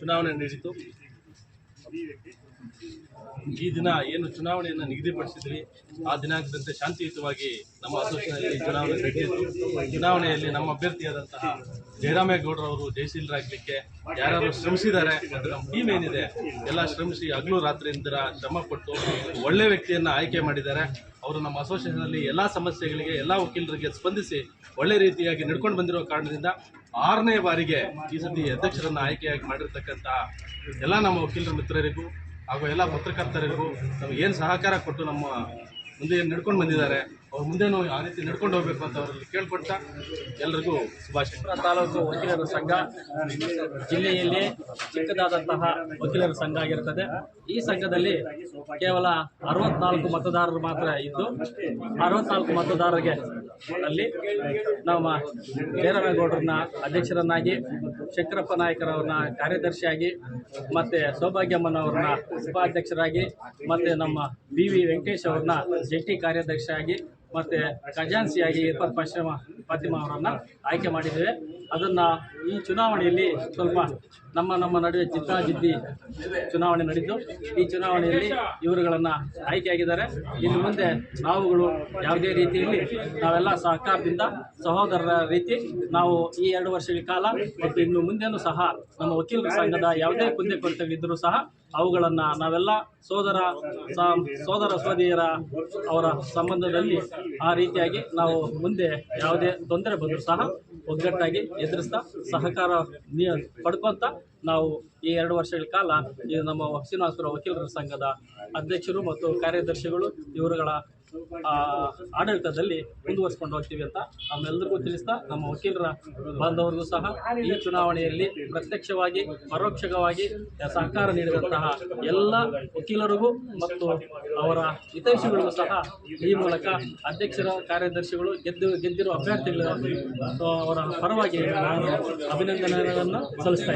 ಚುನಾವಣೆ ನಡೆಯಿತು. ಈ ದಿನ ಏನು ಚುನಾವಣೆಯನ್ನು ನಿಗದಿಪಡಿಸಿದ್ವಿ ಆ ದಿನಾಂಕದಂತೆ ಶಾಂತಿಯುತವಾಗಿ ನಮ್ಮ ಅಸೋಸಿಯೇಷನ್ ಚುನಾವಣೆ ನಡೆಯಿತು. ಚುನಾವಣೆಯಲ್ಲಿ ನಮ್ಮ ಅಭ್ಯರ್ಥಿಯಾದಂತಹ ಜಯರಾಮೇಗೌಡರವರು ಜಯಶೀಲರಾಗಲಿಕ್ಕೆ ಯಾರು ಶ್ರಮಿಸಿದ್ದಾರೆ ಮತ್ತು ನಮ್ಮ ಟೀಮ್ ಏನಿದೆ, ಎಲ್ಲ ಶ್ರಮಿಸಿ ಹಗಲು ರಾತ್ರಿಯಿಂದ ಶ್ರಮ ಪಟ್ಟು ಒಳ್ಳೆ ವ್ಯಕ್ತಿಯನ್ನು ಆಯ್ಕೆ ಮಾಡಿದ್ದಾರೆ. ಅವರು ನಮ್ಮ ಅಸೋಸಿಯೇಷನಲ್ಲಿ ಎಲ್ಲ ಸಮಸ್ಯೆಗಳಿಗೆ ಎಲ್ಲ ವಕೀಲರಿಗೆ ಸ್ಪಂದಿಸಿ ಒಳ್ಳೆ ರೀತಿಯಾಗಿ ನಡ್ಕೊಂಡು ಬಂದಿರೋ ಕಾರಣದಿಂದ ಆರನೇ ಬಾರಿಗೆ ಈ ಸತಿ ಅಧ್ಯಕ್ಷರನ್ನು ಆಯ್ಕೆಯಾಗಿ ಮಾಡಿರ್ತಕ್ಕಂಥ ಎಲ್ಲ ನಮ್ಮ ವಕೀಲರ ಮಿತ್ರರಿಗೂ ಹಾಗೂ ಎಲ್ಲ ಪತ್ರಕರ್ತರಿಗೂ ನಮಗೇನು ಸಹಕಾರ ಕೊಟ್ಟು ನಮ್ಮ ಮುಂದೆ ನಡ್ಕೊಂಡು ಬಂದಿದ್ದಾರೆ ಅವ್ರ ನಾವು ಆ ರೀತಿ ನಡ್ಕೊಂಡು ಹೋಗ್ಬೇಕು ಅಂತ ಅವರಲ್ಲಿ ಕೇಳ್ಕೊಡ್ತಾ ಎಲ್ರಿಗೂ ಶುಭಾಶಯ. ತಾಲೂಕು ವಕೀಲರ ಸಂಘ ಜಿಲ್ಲೆಯಲ್ಲಿ ಚಿಕ್ಕದಾದಂತಹ ವಕೀಲರ ಸಂಘ ಆಗಿರುತ್ತದೆ ಈ ಸಂಘದಲ್ಲಿ ಕೇವಲ ಅರವತ್ನಾಲ್ಕು ಮತದಾರರು ಮಾತ್ರ ಇದ್ದು, ಅರವತ್ನಾಲ್ಕು ಮತದಾರರಿಗೆ ಅಲ್ಲಿ ನಮ್ಮ ಬೇರವೇಗೌಡರನ್ನ ಅಧ್ಯಕ್ಷರನ್ನಾಗಿ, ಶಂಕರಪ್ಪ ನಾಯಕರವ್ರನ್ನ ಕಾರ್ಯದರ್ಶಿಯಾಗಿ, ಮತ್ತೆ ಸೌಭಾಗ್ಯಮ್ಮನವ್ರನ್ನ ಉಪಾಧ್ಯಕ್ಷರಾಗಿ, ಮತ್ತೆ ನಮ್ಮ ಬಿ ವಿ ವೆಂಕಟೇಶ್ ಅವ್ರನ್ನ ಜಂಟಿ ಕಾರ್ಯದರ್ಶಿಯಾಗಿ ಮತ್ತೆ ಖಜಾನ್ಸಿಯಾಗಿ ಇರ್ಪತ್ ಪಶ್ಚಿಮ ಫಾತಿಮಾ ಅವರನ್ನು ಆಯ್ಕೆ ಮಾಡಿದ್ದೇವೆ. ಅದನ್ನು ಈ ಚುನಾವಣೆಯಲ್ಲಿ ಸ್ವಲ್ಪ ನಮ್ಮ ನಮ್ಮ ನಡುವೆ ಜಿದ್ದಾಜಿದ್ದಿ ಚುನಾವಣೆ ನಡೆದು ಈ ಚುನಾವಣೆಯಲ್ಲಿ ಇವರುಗಳನ್ನು ಆಯ್ಕೆಯಾಗಿದ್ದಾರೆ ಇನ್ನು ಮುಂದೆ ನಾವುಗಳು ಯಾವುದೇ ರೀತಿಯಲ್ಲಿ ನಾವೆಲ್ಲ ಸಹಕಾರದಿಂದ, ಸಹೋದರರ ರೀತಿ ನಾವು ಈ ಎರಡು ವರ್ಷಗಳ ಕಾಲ ಮತ್ತು ಇನ್ನು ಮುಂದೆನೂ ಸಹ ನಮ್ಮ ವಕೀಲರ ಸಂಘದ ಯಾವುದೇ ಕುಂದೆ ಕೊರತೆಗಳಿದ್ದರೂ ಸಹ ಅವುಗಳನ್ನು ನಾವೆಲ್ಲ ಸೋದರ ಸೋದರ, ಸೋದಿಯರ ಅವರ ಸಂಬಂಧದಲ್ಲಿ ಆ ರೀತಿಯಾಗಿ ನಾವು ಮುಂದೆ ಯಾವುದೇ ತೊಂದರೆ ಬಂದರೂ ಸಹ ಒಗ್ಗಟ್ಟಾಗಿ ಎದುರಿಸ್ತಾ ಸಹಕಾರ ಪಡ್ಕೊಂತ ನಾವು ಈ ಎರಡು ವರ್ಷಗಳ ಕಾಲ ಈ ನಮ್ಮ ಶ್ರೀನಿವಾಸಪುರ ವಕೀಲರ ಸಂಘದ ಅಧ್ಯಕ್ಷರು ಮತ್ತು ಕಾರ್ಯದರ್ಶಿಗಳು ಇವರುಗಳ ಆಡಳಿತದಲ್ಲಿ ಮುಂದುವರಿಸ್ಕೊಂಡು ಹೋಗ್ತೀವಿ ಅಂತ ನಮ್ಮೆಲ್ಲರಿಗೂ ತಿಳಿಸ್ತಾ ನಮ್ಮ ವಕೀಲರ ಬಾಂಧವರಿಗೂ ಸಹ ಈ ಚುನಾವಣೆಯಲ್ಲಿ ಪ್ರತ್ಯಕ್ಷವಾಗಿ, ಪರೋಕ್ಷವಾಗಿ ಸಹಕಾರ ನೀಡಿದಂತಹ ಎಲ್ಲ ವಕೀಲರಿಗೂ ಮತ್ತು ಅವರ ಹಿತೈಷಿಗಳಿಗೂ ಸಹ ಈ ಮೂಲಕ ಅಧ್ಯಕ್ಷರ ಕಾರ್ಯದರ್ಶಿಗಳು ಗೆದ್ದು, ಗೆದ್ದಿರುವ ಅಭ್ಯರ್ಥಿಗಳು ಅವರ ಪರವಾಗಿ ನಾನು ಅಭಿನಂದನೆಗಳನ್ನು ಸಲ್ಲಿಸ್ತಾ